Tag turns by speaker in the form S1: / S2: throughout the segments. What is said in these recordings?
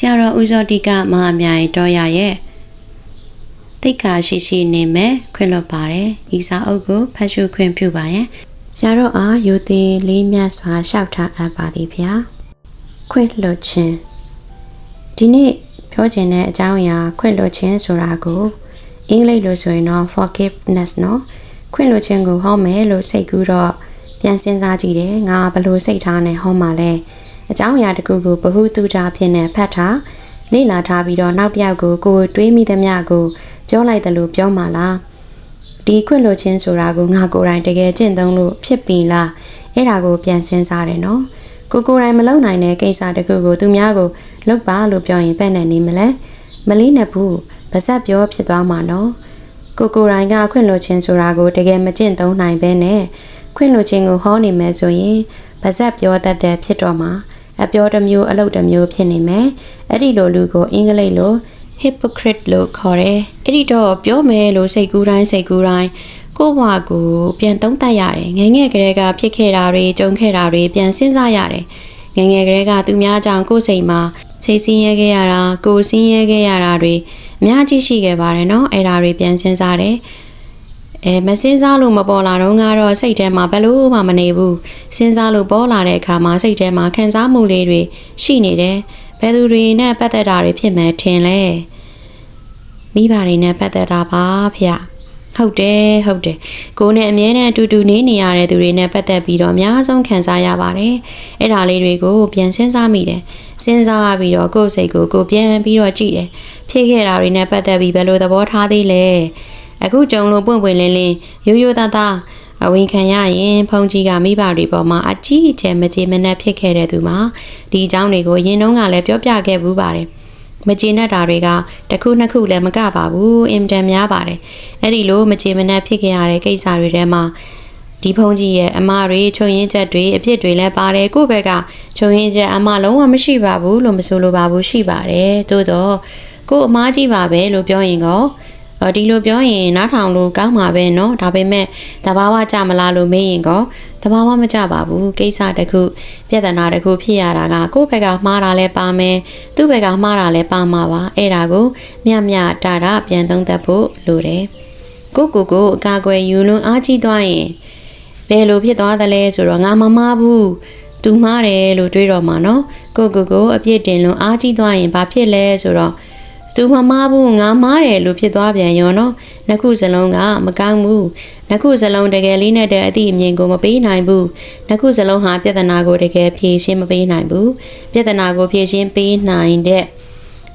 S1: ဆရာတော်ဦးဇော်တိကမဟာမြိုင်တော်ရရဲ့သိက္ခာရှိရှိနေမယ်ခွင့်လွတ်ပါတယ်ဤစာအုပ်ကိုဖတ်ရှုခွင့်ပြုပါရန်ဆရာတော်အားယုသည်လေးမြတ်စွာလျှောက်ထားအပ်ပါသည်ဗျာခွင့်လွတ်ခြင်းဒီနေ့ပြောချင်တဲ့အကြောင်းအရာခွင့်လွတ်ခြင်းဆိုတာကိုအင်္ဂလိပ်လိုဆိုရင်တော့ forgiveness နော်ခွင့်လွတ်ခြင်းကိုဟောမယ်လို့စိတ်ကူးတော့ပြန်စဉ်းစားကြည့်တယ်ငါဘယ်လိုစိတ်ထားနဲ့ဟောမှာလဲ အကြောင်းအရာတစ်ခုကိုဘ ഹു တုကြဖြစ်နေဖတ်ထားလေ့လာထားပြီးတော့နောက်တစ်ယောက်ကိုကိုယ်တွေးမိသမျှကိုပြောလိုက်တယ်လို့ပြောမှာလားဒီခွင့်လွတ်ခြင်းဆိုတာကိုငါကိုယ်တိုင်တကယ်ကျင့်သုံးလို့ဖြစ်ပြီလားအဲ့ဒါကိုပြန်စဉ်းစားတယ်နော်ကိုကိုယ်တိုင်မလုပ်နိုင်တဲ့ကိစ္စတစ်ခုကိုသူများကိုလုပ်ပါလို့ပြောရင်ပဲ့နဲ့နေမလဲမလေးနဲ့ဘူးပါဇက်ပြောဖြစ်သွားမှာနော်ကိုကိုယ်တိုင်ကခွင့်လွတ်ခြင်းဆိုတာကိုတကယ်မကျင့်သုံးနိုင်ဘဲနဲ့ခွင့်လွတ်ခြင်းကိုဟောနေမယ်ဆိုရင်ပါဇက်ပြောတတ်တဲ့ဖြစ်တော့မှာ အပြောတစ်မျိုးအလုပ်တစ်မျိုးဖြစ်နေမယ်အဲ့ဒီလိုလူကိုအင်္ဂလိပ်လို hypocrite လို့ခေါ်တယ်အဲ့ဒီတော့ပြောမယ်လို့စိတ်ကူးတိုင်းစိတ်ကူးတိုင်းကိုယ့်ဘဝကိုပြန်သုံးသပ်ရတယ်ငယ်ငယ်ကလေးကဖြစ်ခဲ့တာတွေကြုံခဲ့တာတွေပြန်စဉ်းစားရတယ်ငယ်ငယ်ကလေးကသူများကြောင့်ကိုယ်စိတ်မှာစိတ်ဆင်းရဲခဲ့ရတာကိုယ်ဆင်းရဲခဲ့ရတာတွေအများကြီးရှိခဲ့ပါတယ်နော်အဲ့ဒါတွေပြန်စဉ်းစားတယ် အဲမစင်းစားလို့မပေါ်လာတော့ကတော့စိတ်ထဲမှာဘယ်လို့မှမနေဘူးစဉ်းစားလို့ပေါ်လာတဲ့အခါမှာစိတ်ထဲမှာခံစားမှုလေးတွေရှိနေတယ်ဘယ်သူတွေနဲ့ပတ်သက်တာတွေဖြစ်မယ်ထင်လဲမိဘတွေနဲ့ပတ်သက်တာပါဖေဟုတ်တယ်ဟုတ်တယ်ကိုနဲ့အမြဲတမ်းအတူတူနေနေရတဲ့သူတွေနဲ့ပတ်သက်ပြီးတော့အများဆုံးခံစားရပါတယ်အဲ့ဒါလေးတွေကိုပြန်စဉ်းစားမိတယ်စဉ်းစားပြီးတော့ကိုယ့်စိတ်ကိုကိုပြန်ပြီးတော့ကြည့်တယ်ဖြစ်ခဲ့တာတွေနဲ့ပတ်သက်ပြီးဘယ်လိုသဘောထားသေးလဲ အခုကြုံလို့ပွင့်ပွင့်လင်းလင်းရိုးရိုးသားသားအဝင်ခံရရင်ဖုန်ကြီးကမိဘတွေပေါ်မှာအကြီးအကျယ်မကြေမနက်ဖြစ်ခဲ့တဲ့သူမှာဒီအကြောင်းတွေကိုရင်တုန်းကလည်းပြောပြခဲ့ဘူးပါတယ်မကျေနပ်တာတွေကတစ်ခုနှစ်ခုလည်းမကပါဘူးအင်တန်များပါတယ်အဲ့ဒီလိုမကျေမနပ်ဖြစ်ခဲ့ရတဲ့ကိစ္စတွေထဲမှာဒီဖုန်ကြီးရဲ့အမတွေချုံရင်ချက်တွေအပြစ်တွေလည်းပါတယ်ကိုယ့်ဘက်ကချုံရင်ချက်အမလုံးဝမရှိပါဘူးလို့မဆိုလိုပါဘူးရှိပါတယ်သို့တော့ကို့အမားကြီးပါပဲလို့ပြောရင်ကောအော် ဒီလိုပြောရင်နားထောင်လို့ကောင်းမှာပဲเนาะဒါပေမဲ့တဘာဝကြမလားလို့မေးရင်ကောတဘာဝမကြပါဘူးကိစ္စတစ်ခုပြဿနာတစ်ခုဖြစ်ရတာကကိုယ့်ဘက်ကမှားတာလဲပါမယ်သူ့ဘက်ကမှားတာလဲပါမှာပါအဲ့ဒါကိုမြမြတာတာပြန်သုံးသပ်ဖို့လိုတယ်ကိုကိုကိုအကာအကွယ်ယူလွန်းအားကြီးသွားရင်ဘယ်လိုဖြစ်သွားသလဲဆိုတော့ငါမမားဘူးသူမှားတယ်လို့တွေးတော့မှာเนาะကိုကိုကိုအပြစ်တင်လွန်းအားကြီးသွားရင်ဘာဖြစ်လဲဆိုတော့ သူမမားဘူးငါမားတယ်လို့ဖြစ်သွားပြန်ရောနော်နှစ်ခုစလုံးကမကောင်းဘူးနှစ်ခုစလုံးတကယ်လေးနဲ့တဲ့အသည့်အမြင်ကိုမပေးနိုင်ဘူးနှစ်ခုစလုံးဟာပြဿနာကိုတကယ်ဖြေရှင်းမပေးနိုင်ဘူးပြဿနာကိုဖြေရှင်းပေးနိုင်တဲ့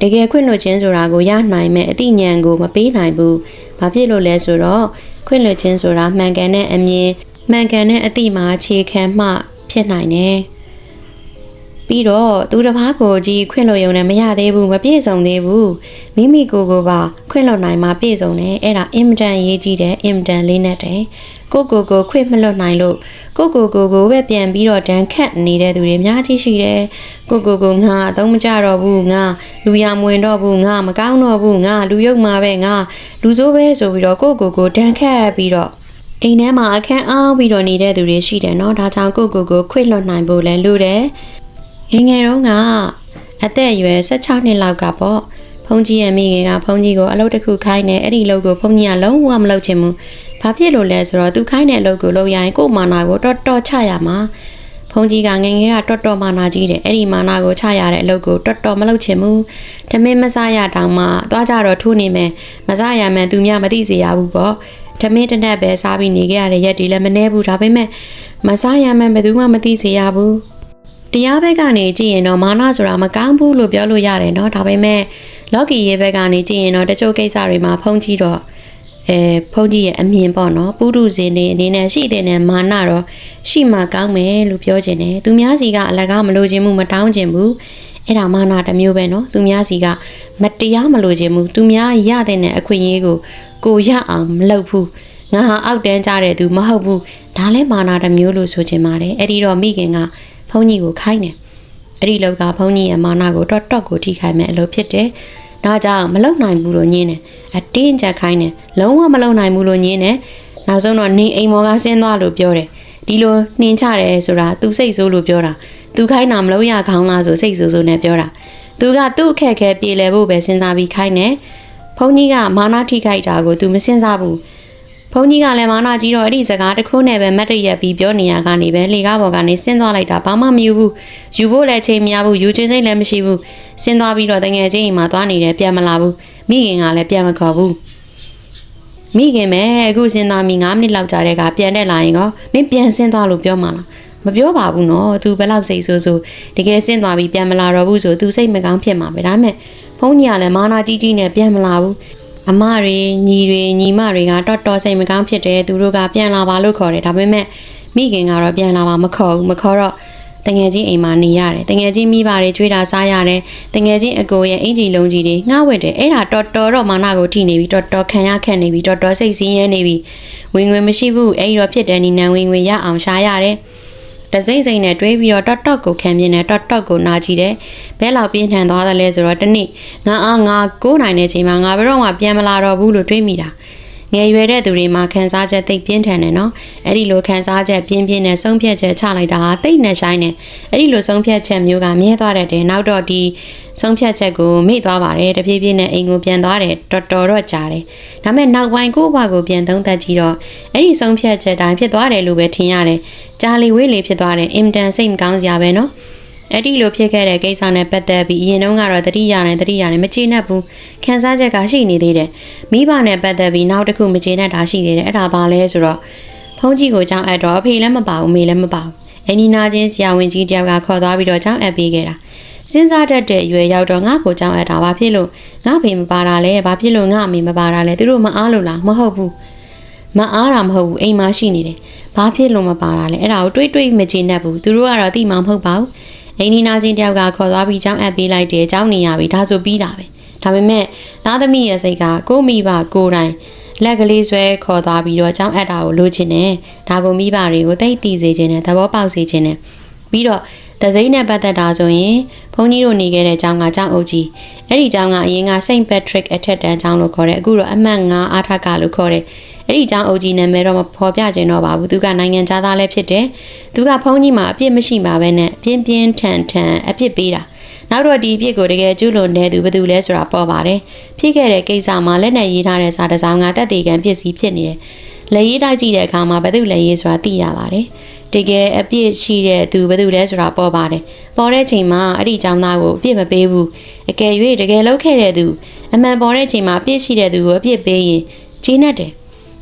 S1: တကယ်ခွင့်လွှတ်ခြင်းဆိုတာကိုရနိုင်မဲ့အသိဉာဏ်ကိုမပေးနိုင်ဘူးဘာဖြစ်လို့လဲဆိုတော့ခွင့်လွှတ်ခြင်းဆိုတာမှန်ကန်တဲ့အမြင်မှန်ကန်တဲ့အသည့်မှာအခြေခံမှဖြစ်နိုင်တယ် ပြီးတော့သူတစ်ပါးကိုကြီးခွင့်လွှတ်ရုံနဲ့မရသေးဘူးမပြည့်စုံသေးဘူးမိမိကိုယ်ကိုပါခွင့်လွှတ်နိုင်မှပြည့်စုံတယ်အဲ့ဒါအင်မတန်ရေးကြီးတယ်အင်မတန်လေးနက်တယ်ကိုကိုကိုခွင့်မလွတ်နိုင်လို့ကိုကိုကိုကိုပဲပြန်ပြီးတော့တန်းခတ်နေတဲ့သူတွေအများကြီးရှိတယ်ကိုကိုကိုငါအသုံးမကျတော့ဘူးငါလူရမဝင်တော့ဘူးငါမကောင်းတော့ဘူးငါလူယုတ်မှာပဲငါလူဆိုးပဲဆိုပြီးတော့ကိုကိုကိုတန်းခတ်ပြီးတော့အိမ်ထဲမှာအခန်းအောင်ပြီးတော့နေတဲ့သူတွေရှိတယ်เนาะဒါကြောင့်ကိုကိုကိုခွင့်လွတ်နိုင်ဖို့လည်းလိုတယ် ငယ်ငယ်တုန်းကအသက်အရွယ်16နှစ်လောက်ကပေါ့ဖုန်ကြီးရဲ့မိခင်ကဖုန်ကြီးကိုအလုပ်တစ်ခုခိုင်းနေအဲ့ဒီလုပ်ကိုဖုန်ကြီးကလုံးဝမလုပ်ချင်ဘူးဘာဖြစ်လို့လဲဆိုတော့သူခိုင်းတဲ့အလုပ်ကိုလုပ်ရရင်ကို့မာနာကိုတော်တော်ချရမှာဖုန်ကြီးကငယ်ငယ်ကတော်တော်မာနာကြီးတယ်အဲ့ဒီမာနာကိုချရတဲ့အလုပ်ကိုတော်တော်မလုပ်ချင်ဘူးတမင်းမစားရတောင်မှသွားကြတော့ထိုးနေမယ်မစားရမှန်သူများမသိစေရဘူးပေါ့တမင်းတစ်နက်ပဲစားပြီးနေခဲ့ရတဲ့ရက်ဒီလည်းမနှဲဘူးဒါပေမဲ့မစားရမှန်ဘယ်သူမှမသိစေရဘူး တရားဘက်ကနေကြည့်ရင်တော့မာနဆိုတာမကောင်းဘူးလို့ပြောလို့ရတယ်เนาะဒါပေမဲ့လော်ကီရဲ့ဘက်ကနေကြည့်ရင်တော့တချို့ကိစ္စတွေမှာဖုံးကြည့်တော့အဲဖုံးကြီးရဲ့အမြင်ပေါ့နော်ပုထုဇဉ်တွေအနေနဲ့ရှိတဲ့နဲ့မာနတော့ရှိမှကောင်းမယ်လို့ပြောခြင်းတယ်သူများစီကအလကားမလိုချင်မှုမတောင်းချင်ဘူးအဲ့ဒါမာနတစ်မျိုးပဲနော်သူများစီကမတရားမလိုချင်ဘူးသူများရတဲ့အခွင့်အရေးကိုကိုရအောင်မလုပ်ဘူးငါဟာအောက်တန်းကြတဲ့သူမဟုတ်ဘူးဒါလည်းမာနတစ်မျိုးလို့ဆိုချင်ပါတယ်အဲ့ဒီတော့မိခင်က ဖုန်းကြီးကိုခိုင်းတယ်အဲ့ဒီလောက်ကဖုန်းကြီးရဲ့မာနကိုတော့တော့ကိုထိခိုက်မဲ့အလုပ်ဖြစ်တယ်ဒါကြောင့်မလုံနိုင်ဘူးလို့ညင်းတယ်အတင်းကြပ်ခိုင်းတယ်လုံးဝမလုံနိုင်ဘူးလို့ညင်းတယ်နောက်ဆုံးတော့နေအိမ်မော်ကဆင်းသွားလို့ပြောတယ်ဒီလိုနှင်ချတယ်ဆိုတာသူစိတ်ဆိုးလို့ပြောတာသူခိုင်းတာမလို့ရခေါင်းလားဆိုစိတ်ဆိုးဆိုးနဲ့ပြောတာသူကသူ့အခက်အခဲပြေလည်ဖို့ပဲစဉ်းစားပြီးခိုင်းတယ်ဖုန်းကြီးကမာနာထိခိုက်တာကို तू မစဉ်းစားဘူး ဖုန်းကြီးကလည်းမာနာကြီးတော့အဲ့ဒီစကားတစ်ခုနဲ့ပဲမတ်တရက်ပြီးပြောနေရကနေပဲလေကားပေါ်ကနေဆင်းသွားလိုက်တာဘာမှမယူဘူးယူဖို့လည်းချိန်မရဘူးယူချင်းစိတ်လည်းမရှိဘူးဆင်းသွားပြီးတော့တငယ်ချင်းအိမ်မှာသွားနေတယ်ပြန်မလာဘူးမိခင်ကလည်းပြန်မခေါ်ဘူးမိခင်ပဲအခုစဉ်းစားမိ9မိနစ်လောက်ကြာတဲ့ကပြန်တက်လာရင်ကောမင်းပြန်ဆင်းသွားလို့ပြောမှလားမပြောပါဘူးနော် तू ဘယ်လောက်စိတ်ဆိုးဆိုးတကယ်ဆင်းသွားပြီးပြန်မလာတော့ဘူးဆို तू စိတ်မကောင်းဖြစ်မှာပဲဒါပေမဲ့ဖုန်းကြီးကလည်းမာနာကြီးကြီးနဲ့ပြန်မလာဘူး အမတွေညီတွေညီမတွေကတော်တော်စိတ်မကောင်းဖြစ်တယ်သူတို့ကပြန်လာပါလို့ခေါ်တယ်ဒါပေမဲ့မိခင်ကတော့ပြန်လာပါမခေါ်ဘူးမခေါ်တော့တငယ်ချင်းအိမ်မှာနေရတယ်တငယ်ချင်းမိဘတွေကြွေးတာစားရတယ်တငယ်ချင်းအကိုရဲ့အင်ကြီးလုံးကြီးတွေငှားဝတ်တယ်အဲ့ဒါတော်တော်တော့မာနာကိုထိနေပြီတော်တော်ခံရခက်နေပြီတော်တော်စိတ်ဆင်းရဲနေပြီဝင်ငွေမရှိဘူးအဲ့ဒီတော့ဖြစ်တဲ့နီနံဝင်ငွေရအောင်ရှာရတယ် တစိမ့်စိမ့်နဲ့တွေးပြီးတော့တော်တော်ကိုခံပြင်းတယ်တော်တော်ကိုနာကြည့်တယ်ဘဲလောက်ပြင်းထန်သွားတယ်လဲဆိုတော့တနေ့ငါအားငါကိုးနိုင်တဲ့ချိန်မှာငါဘယ်တော့မှပြန်မလာတော့ဘူးလို့တွေးမိတာ ငယ်ရွယ်တဲ့သူတွေမှာခံစားချက်သိပ်ပြင်းထန်တယ်နော်အဲ့ဒီလိုခံစားချက်ပြင်းပြင်းနဲ့ဆုံးဖြတ်ချက်ချလိုက်တာဟာသိပ်နဲ့ဆိုင်တယ်အဲ့ဒီလိုဆုံးဖြတ်ချက်မျိုးကမြဲသွားတတ်တယ်နောက်တော့ဒီဆုံးဖြတ်ချက်ကိုမေ့သွားပါတယ်တဖြည်းဖြည်းနဲ့အိမ်ကိုပြန်သွားတယ်တော်တော်တော့ကြာတယ်ဒါပေမဲ့နောက်ပိုင်းကိုယ့်ဘဝကိုပြန်သုံးသပ်ကြည့်တော့အဲ့ဒီဆုံးဖြတ်ချက်တိုင်းဖြစ်သွားတယ်လို့ပဲထင်ရတယ်ကြာလီဝေးလေဖြစ်သွားတယ်အင်တန်စိတ်မကောင်းစရာပဲနော် အဲ့ဒီလိုဖြစ်ခဲ့တဲ့ကိစ္စနဲ့ပတ်သက်ပြီးအရင်တုန်းကတော့တတိယနဲ့တတိယနဲ့မကျေနပ်ဘူးခံစားချက်ကရှိနေသေးတယ်မိဘနဲ့ပတ်သက်ပြီးနောက်တစ်ခုမကျေနပ်တာရှိသေးတယ်အဲ့ဒါဘာလဲဆိုတော့ဖုန်းကြီးကိုကြောင်းအပ်တော့အဖေလည်းမပါဘူးမေလည်းမပါဘူးအနီနာချင်းဆရာဝန်ကြီးတယောက်ကခေါ်သွားပြီးတော့ကြောင်းအပ်ပေးခဲ့တာစဉ်းစားတတ်တဲ့အရွယ်ရောက်တော့ငါ့ကိုကြောင်းအပ်တာဘာဖြစ်လို့ငါဖေမပါတာလဲဘာဖြစ်လို့ငါအမေမပါတာလဲသူတို့မအားလို့လားမဟုတ်ဘူးမအားတာမဟုတ်ဘူးအိမ်မှာရှိနေတယ်ဘာဖြစ်လို့မပါတာလဲအဲ့ဒါကိုတွေးတွေးမကျေနပ်ဘူးသူတို့ကတော့တိမှမဟုတ်ပါဘူး အိန္ဒိနာချင်းတယောက်ကခေါ်သွားပြီးကျောင်းအပ်ပေးလိုက်တယ်ကျောင်းနေရပြီဒါဆိုပြီးတာပဲဒါပေမဲ့သားသမီးရဲ့စိတ်ကကိုမိဘကိုယ်တိုင်လက်ကလေးဆွဲခေါ်သွားပြီးတော့ကျောင်းအပ်တာကိုလိုချင်တယ်ဒါကိုမိဘတွေကိုတိတ်တီစေချင်တယ်သဘောပေါက်စေချင်တယ်ပြီးတော့တစိမ့်နဲ့ပတ်သက်တာဆိုရင်ဘုန်းကြီးတို့နေခဲ့တဲ့ကျောင်းကကျောင်းအုပ်ကြီးအဲ့ဒီကျောင်းကအရင်က Saint Patrick အထက်တန်းကျောင်းလို့ခေါ်တယ်အခုတော့အမှတ်9အားထကလို့ခေါ်တယ် အဲ့ဒီကျောင်းအုပ်ကြီးနာမည်တော့မဖော်ပြခြင်းတော့ပါဘူးသူကနိုင်ငံသားလည်းဖြစ်တယ်သူကဘုန်းကြီးမှာအပြစ်မရှိပါပဲနဲ့ပြင်းပြင်းထန်ထန်အပြစ်ပေးတာနောက်တော့ဒီအပြစ်ကိုတကယ်ကျူးလွန်တဲ့သူဘယ်သူလဲဆိုတာပေါ်ပါတယ်ဖြစ်ခဲ့တဲ့ကိစ္စမှာလက်နဲ့ရေးထားတဲ့စာတစ်စောင်ကတက်သေးကံပစ္စည်းဖြစ်နေတယ်လက်ရေးတိုက်ကြည့်တဲ့အခါမှာဘယ်သူလက်ရေးဆိုတာသိရပါတယ်တကယ်အပြစ်ရှိတဲ့သူဘယ်သူလဲဆိုတာပေါ်ပါတယ်ပေါ်တဲ့ချိန်မှာအဲ့ဒီကျောင်းသားကိုအပြစ်မပေးဘူးအကယ်၍တကယ်လုပ်ခဲ့တဲ့သူအမှန်ပေါ်တဲ့ချိန်မှာအပြစ်ရှိတဲ့သူကိုအပြစ်ပေးရင်ကြီးနဲ့တယ်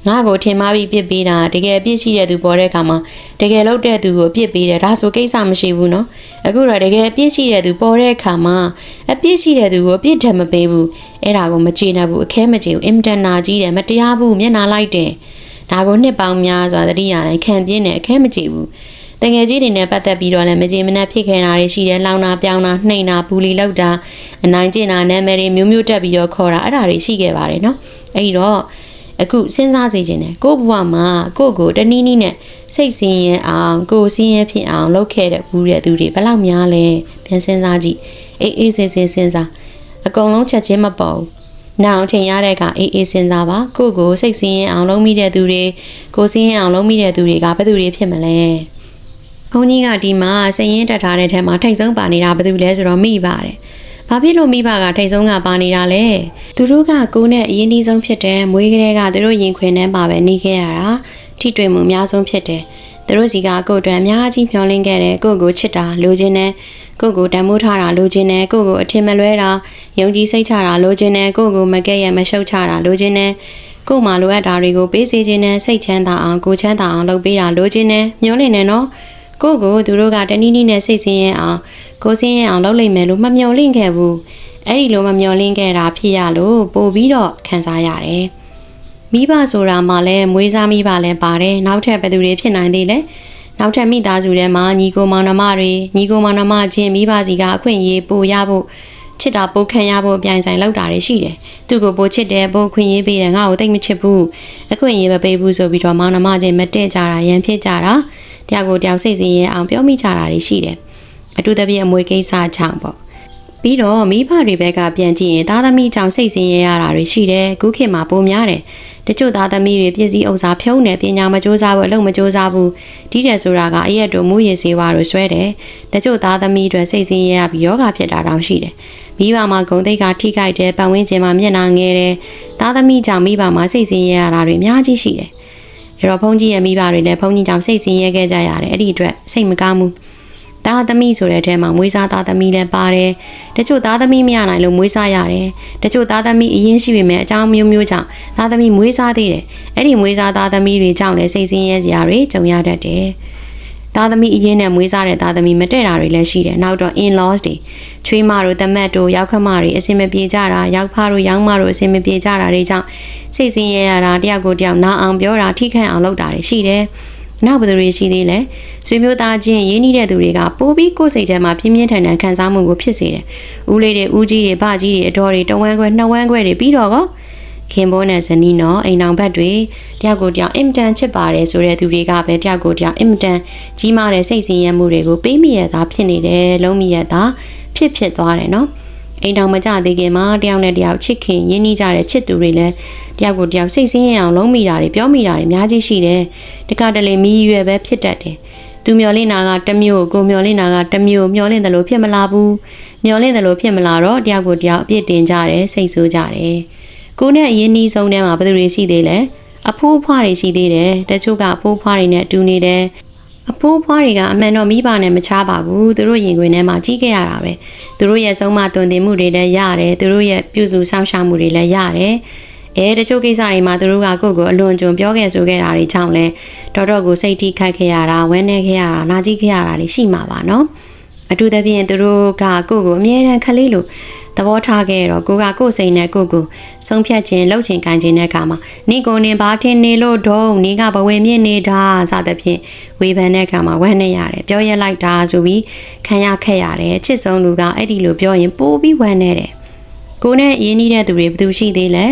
S1: ငါ့ကိုထင်မှားပြီးပြစ်ပေးတာတကယ်ပြစ်ရှိတဲ့သူပေါ်တဲ့အခါမှာတကယ်လုပ်တဲ့သူကိုပြစ်ပေးတယ်ဒါဆိုကိစ္စမရှိဘူးနော်အခုတော့တကယ်ပြစ်ရှိတဲ့သူပေါ်တဲ့အခါမှာအပြစ်ရှိတဲ့သူကိုပြစ်တယ်မပေးဘူးအဲ့ဒါကိုမကျေနပ်ဘူးအခဲမကျေဘူးအင်တန်နာကြီးတယ်မတရားဘူးမျက်နာလိုက်တယ်ဒါကိုနှစ်ပေါင်းများစွာသတိရတယ်ခံပြင်းတယ်အခဲမကျေဘူးတငယ်ကြီးတွေနဲ့ပတ်သက်ပြီးတော့လည်းမကြေမနက်ဖြစ်ခဲ့တာတွေရှိတယ်လောင်နာပြောင်နာနှိမ်နာဘူးလီလောက်တာအနိုင်ကျင့်တာနာမည်တွေမျိုးမျိုးတက်ပြီးတော့ခေါ်တာအဲ့ဒါတွေရှိခဲ့ပါတယ်နော်အဲ့ဒီတော့ အခုစဉ်းစားစေချင်တယ်ကို့ဘဝမှာကို့ကိုတနည်းနည်းနဲ့စိတ်ဆင်းရဲအောင်ကိုယ်ဆင်းရဲဖြစ်အောင်လုပ်ခဲ့တဲ့ဘူးတဲ့သူတွေဘယ်လောက်များလဲပြန်စဉ်းစားကြည့်အေးအေးဆေးဆေးစဉ်းစားအကုန်လုံးချက်ချင်းမပေါ်ဘူးနောင်အချိန်ရတဲ့အခါအေးအေးစဉ်းစားပါကိုယ့်ကိုစိတ်ဆင်းရဲအောင်လုပ်မိတဲ့သူတွေကိုယ်ဆင်းရဲအောင်လုပ်မိတဲ့သူတွေကဘယ်သူတွေဖြစ်မလဲဘုန်းကြီးကဒီမှာစည်ရင်တက်ထားတဲ့ထဲမှာထိတ်ဆုံးပါနေတာဘယ်သူလဲဆိုတော့မိပါတယ် ဘာဖြစ်လို့မိဘကထိတ်ဆုံးကပါနေတာလဲသူတို့ကကိုယ်နဲ့အရင်နှီးဆုံးဖြစ်တဲ့မွေးကလေးကသူတို့ရင်ခွင်ထဲမှာပဲနေခဲ့ရတာထိတွေ့မှုအများဆုံးဖြစ်တယ်သူတို့စီကကိုယ့်အတွက်အများကြီးမျှော်လင့်ခဲ့တယ်ကိုယ့်ကိုချစ်တာလိုချင်တယ်ကိုယ့်ကိုတန်မိုးထားတာလိုချင်တယ်ကိုယ့်ကိုအထင်မလွဲတာယုံကြည်စိတ်ချတာလိုချင်တယ်ကိုယ့်ကိုမကဲ့ရဲ့မရှုတ်ချတာလိုချင်တယ်ကိုယ်မှလိုအပ်တာတွေကိုပေးစီခြင်းနဲ့စိတ်ချမ်းသာအောင်ကိုယ်ချမ်းသာအောင်လုပ်ပေးတာလိုချင်တယ်မျှော်လင့်နေနော်ကိုယ့် ကိုသူတို့ကတနည်းနည်းနဲ့စိတ်ဆင်းရဲအောင်ကိုယ်ဆင်းရဲအောင်လုပ်လိမ့်မယ်လို့မမျှော်လင့်ခဲ့ဘူးအဲ့ဒီလိုမမျှော်လင့်ခဲ့တာဖြစ်ရလို့ပို့ပြီးတော့ခံစားရတယ်မိဘဆိုတာမှလည်းမွေးစားမိဘလည်းပါတယ်နောက်ထပ်ဘယ်သူတွေဖြစ်နိုင်သေးလဲနောက်ထပ်မိသားစုထဲမှာညီကိုမောင်နှမတွေညီကိုမောင်နှမချင်းမိဘစီကအခွင့်အရေးပို့ရဖို့ချစ်တာပိုခံရဖို့အပြိုင်ဆိုင်လောက်တာတွေရှိတယ်။သူ့ကိုပိုချစ်တယ်ပိုခွင့်ရေးပေးတယ်ငါ့ကိုတိတ်မချစ်ဘူး။အခွင့်အရေးမပေးဘူးဆိုပြီးတော့မောင်နှမချင်းမတည့်ကြတာရန်ဖြစ်ကြတာ။ တရားကိုတရားစိတ်စင်းရဲအောင်ပြောမိကြတာတွေရှိတယ်။အတူတပြည့်အမွေကိစ္စချောင်းပေါ့။ပြီးတော့မိဘတွေဘက်ကပြန်ကြည့်ရင်သားသမီးကြောင့်စိတ်ဆင်းရဲရတာတွေရှိတယ်။ခုခေတ်မှာပိုများတယ်။တချို့သားသမီးတွေပြည်စည်းဥစ္စာဖြုံးနေပညာမကြိုးစားဘူးအလုပ်မကြိုးစားဘူးဒီတဲ့ဆိုတာကအရက်တို့မူရည်စေဝါတို့ဆွဲတယ်တချို့သားသမီးတွေစိတ်ဆင်းရဲရပြီးယောဂဖြစ်တာတောင်ရှိတယ်မိဘမှာဂုံတိတ်ကထိခိုက်တယ်ပတ်ဝန်းကျင်မှာမျက်နှာငယ်တယ်သားသမီးကြောင့်မိဘမှာစိတ်ဆင်းရဲရတာတွေအများကြီးရှိတယ် အဲ့တော့ဘုန်းကြီးရဲ့မိဘတွေလည်းဘုန်းကြီးကြောင့်စိတ်ဆင်းရဲခဲ့ကြရတယ်အဲ့ဒီအတွက်စိတ်မကောင်းဘူးသားသမီးဆိုတဲ့အထဲမှာမွေးစားသားသမီးလည်းပါတယ်တချို့သားသမီးမရနိုင်လို့မွေးစားရတယ်တချို့သားသမီးအရင်ရှိပေမဲ့အကြောင်းမျိုးမျိုးကြောင့်သားသမီးမွေးစားသေးတယ်အဲ့ဒီမွေးစားသားသမီးတွေကြောင့်လည်းစိတ်ဆင်းရဲစရာတွေကြုံရတတ်တယ် သားသမီးအရင်နဲ့မွေးစားတဲ့သားသမီးမတည့်တာတွေလည်းရှိတယ်နောက်တော့ in laws တွေချွေးမတို့တမက်တို့ရောက်ခမတွေအစင်မပြေကြတာရောက်ဖတို့ရောင်းမတို့အစင်မပြေကြတာတွေကြောင့်စိတ်ဆင်းရဲရတာတယောက်ကိုတယောက်နာအောင်ပြောတာထိခိုက်အောင်လုပ်တာတွေရှိတယ်နောက်ဘယ်သူတွေရှိသေးလဲဆွေမျိုးသားချင်းရင်းနှီးတဲ့သူတွေကပိုးပြီးကိုယ်စိတ်ထဲမှာပြင်းပြင်းထန်ထန်ခံစားမှုကိုဖြစ်စေတယ်။ဦးလေးတွေဦးကြီးတွေဗကြီးတွေအတော်တွေတဝမ်းခွဲနှစ်ဝမ်းခွဲတွေပြီးတော့ကော ခင်ဘောနဲ့ဇနီးနော်အိမ်အောင်ဘက်တွေတယောက်ကိုတယောက်အင်မတန်ချစ်ပါတယ်ဆိုတဲ့သူတွေကပဲတယောက်ကိုတယောက်အင်မတန်ကြီးမားတဲ့စိတ်ဆင်းရဲမှုတွေကိုပေးမိရတာဖြစ်နေတယ်လုံးမိရတာဖြစ်ဖြစ်သွားတယ်နော်အိမ်တော်မကြသေးခင်မှာတယောက်နဲ့တယောက်ချစ်ခင်ရင်းနှီးကြတဲ့ချစ်သူတွေလည်းတယောက်ကိုတယောက်စိတ်ဆင်းရဲအောင်လုံးမိတာတွေပြောမိတာတွေအများကြီးရှိတယ်တကတလေမီးရွယ်ပဲဖြစ်တတ်တယ်သူမျောလင့်နာကတစ်မျိုးကိုမျောလင့်နာကတစ်မျိုးမျောလင့်တယ်လို့ဖြစ်မလာဘူးမျောလင့်တယ်လို့ဖြစ်မလာတော့တယောက်ကိုတယောက်အပြစ်တင်ကြတယ်စိတ်ဆိုးကြတယ် ကိုနဲ့အရင်နှီးဆုံးထဲမှာဘယ်သူတွေရှိသေးလဲအဖိုးဖွားတွေရှိသေးတယ်တချို့ကအဖိုးဖွားတွေနဲ့တူနေတယ်အဖိုးဖွားတွေကအမှန်တော့မိဘနဲ့မချပါဘူးသူတို့ရင်ခွင်ထဲမှာကြီးခဲ့ရတာပဲသူတို့ရဲ့ဆုံးမတွင်တင်မှုတွေလည်းရတယ်သူတို့ရဲ့ပြုစုစောင့်ရှောက်မှုတွေလည်းရတယ်အဲတချို့ကိစ္စတွေမှာသူတို့ကကိုယ့်ကိုအလွန်ကြုံပြောခဲ့ဆိုခဲ့တာတွေကြောင့်လဲတော်တော်ကိုစိတ်ထိခိုက်ခဲ့ရတာဝမ်းနည်းခဲ့ရတာနာကျင်ခဲ့ရတာတွေရှိမှာပါနော်အထူးသဖြင့်သူတို့ကကိုယ့်ကိုအမြဲတမ်းခလေးလို့ သဘောထားခဲ့တော့ကိုကကိုယ်စိတ်နဲ့ကိုကိုဆုံးဖြတ်ခြင်းလှုပ်ခြင်းကန်ခြင်းတဲ့အခါမှာနေကိုနေဘာထင်နေလို့တော့နေကဘဝမြင့်နေတာစသဖြင့်ဝေဖန်တဲ့အခါမှာဝမ်းနေရတယ်ပြောရလိုက်တာဆိုပြီးခံရခက်ရတယ်ချစ်ဆုံးလူကအဲ့ဒီလိုပြောရင်ပိုးပြီးဝမ်းနေတယ်ကိုနဲ့ရင်းနှီးတဲ့သူတွေဘယ်သူရှိသေးလဲ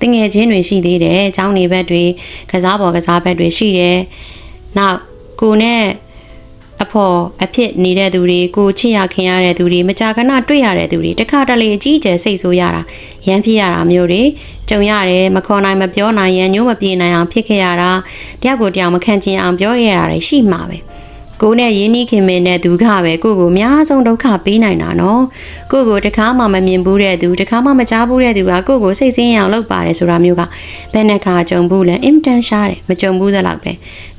S1: တငယ်ချင်းတွေရှိသေးတယ်။ကျောင်းနေဘက်တွေကစားပေါ်ကစားဘက်တွေရှိတယ်။နောက်ကိုနဲ့ အဖော်အဖြစ်နေတဲ့သူတွေကိုချစ်ရခင်ရတဲ့သူတွေမကြာခဏတွေ့ရတဲ့သူတွေတခါတလေအကြီးအကျယ်စိတ်ဆိုးရတာရမ်းဖြစ်ရတာမျိုးတွေကြုံရတယ်မခေါ်နိုင်မပြောနိုင်ရန်ညိုးမပြေနိုင်အောင်ဖြစ်ခဲ့ရတာတယောက်ကိုတယောက်မခံချင်အောင်ပြောရတာတွေရှိမှာပဲ ကိုနဲ့ရင်းနှီးခင်မင်းနဲ့သူကပဲကိုကိုအများဆုံးဒုက္ခပေးနိုင်တာနော်ကိုကိုတခါမှမမြင်ဘူးတဲ့သူတခါမှမကြားဘူးတဲ့သူကကိုကိုစိတ်ဆင်းရအောင်လုပ်ပါတယ်ဆိုတာမျိုးကဘယ်နှခါကြုံဘူးလဲအင်တန်ရှားတယ်မကြုံဘူးသလောက်ပဲ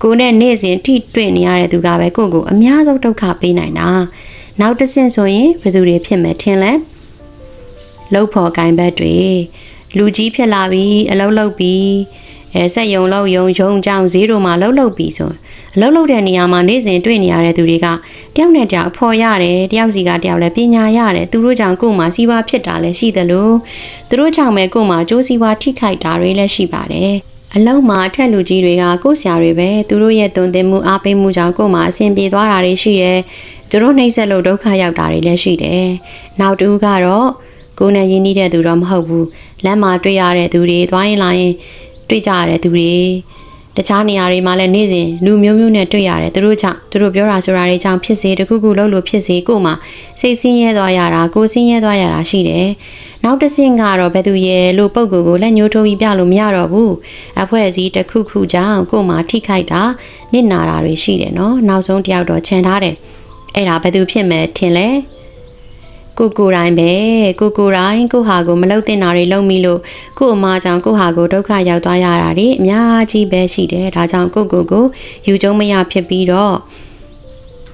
S1: ကိုနဲ့နေ့စဉ်ထိတွေ့နေရတဲ့သူကပဲကိုကိုအများဆုံးဒုက္ခပေးနိုင်တာနောက်တစ်ဆင့်ဆိုရင်ဘယ်သူတွေဖြစ်မယ်ထင်လဲလှုပ်ဖို့ကင်ဘက်တွေလူကြီးဖြစ်လာပြီအလုံးလုံးပြီ အဲဆက်ယုံလောက်ယုံယုံကြောင်ဈေးတို့မှာလှုပ်လှုပ်ပြီဆိုအလုပ်လုပ်တဲ့နေရာမှာနေ့စဉ်တွေ့နေရတဲ့သူတွေကတယောက်နဲ့တယောက်အဖော်ရတယ်တယောက်စီကတယောက်လည်းပညာရတယ်သူတို့ကြောင့်ကိုယ်မှာစီးပွားဖြစ်တာလည်းရှိသလိုသူတို့ကြောင့်ပဲကိုယ်မှာကျိုးစီးပွားထိခိုက်တာတွေလည်းရှိပါတယ်အလုံးမှာအထက်လူကြီးတွေကကိုယ်ဆရာတွေပဲသူတို့ရဲ့တုံသင်မှုအားပေးမှုကြောင့်ကိုယ်မှာအဆင်ပြေသွားတာတွေရှိတယ်သူတို့နှိမ့်ဆက်လို့ဒုက္ခရောက်တာတွေလည်းရှိတယ်နောက်တူကတော့ကိုယ်နဲ့ရင်းနှီးတဲ့သူတော့မဟုတ်ဘူးလမ်းမှာတွေ့ရတဲ့သူတွေသွားရင်လာရင် တွေ့ကြရတဲ့သူတွေတခြားနေရာတွေမှာလည်းနေ့စဉ်လူမျိုးမျိုးနဲ့တွေ့ရတယ်သူတို့ကြောင့်သူတို့ပြောတာဆိုတာတွေကြောင့်ဖြစ်စေတခုခုလှုပ်လို့ဖြစ်စေကို့မှာစိတ်ဆင်းရဲသွားရတာကိုယ်ဆင်းရဲသွားရတာရှိတယ်နောက်တစ်ဆင့်ကတော့ဘယ်သူရဲ့လို့ပုံကိုယ်ကိုလက်ညှိုးထိုးပြီးပြလို့မရတော့ဘူးအဖွဲ့အစည်းတစ်ခုခုကြောင့်ကို့မှာထိခိုက်တာနစ်နာတာတွေရှိတယ်နော်နောက်ဆုံးတယောက်တော့ခြံထားတယ်အဲ့ဒါဘယ်သူဖြစ်မယ်ထင်လဲ ကိုကိုတိုင်းပဲကိုကိုတိုင်းကိုဟာကိုမလုံတင်တာတွေလုံမိလို့ကို့အမကြောင့်ကိုဟာကိုဒုက္ခရောက်သွားရတာတွေအများကြီးပဲရှိတယ်ဒါကြောင့်ကိုကိုကိုယူကျုံမရဖြစ်ပြီးတော့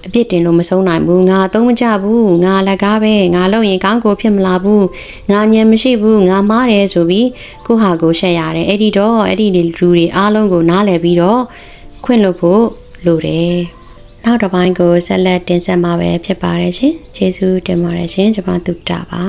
S1: အပြစ်တင်လို့မဆုံးနိုင်ဘူးငါသုံးမကြဘူးငါလက်ကားပဲငါလုံရင်ကောင်းကိုဖြစ်မလာဘူးငါညံမရှိဘူးငါမားတယ်ဆိုပြီးကိုဟာကိုရှက်ရတယ်အဲ့ဒီတော့အဲ့ဒီလူတွေအားလုံးကိုနားလည်ပြီးတော့ခွင့်လို့ဖို့လိုတယ် နောက်တစ်ပိုင်းကိုဆက်လက်တင်ဆက်မှာပဲဖြစ်ပါတယ်ရှင်ကျေးဇူးတင်ပါတယ်ရှင်ကျွန်မတုတ္တပါ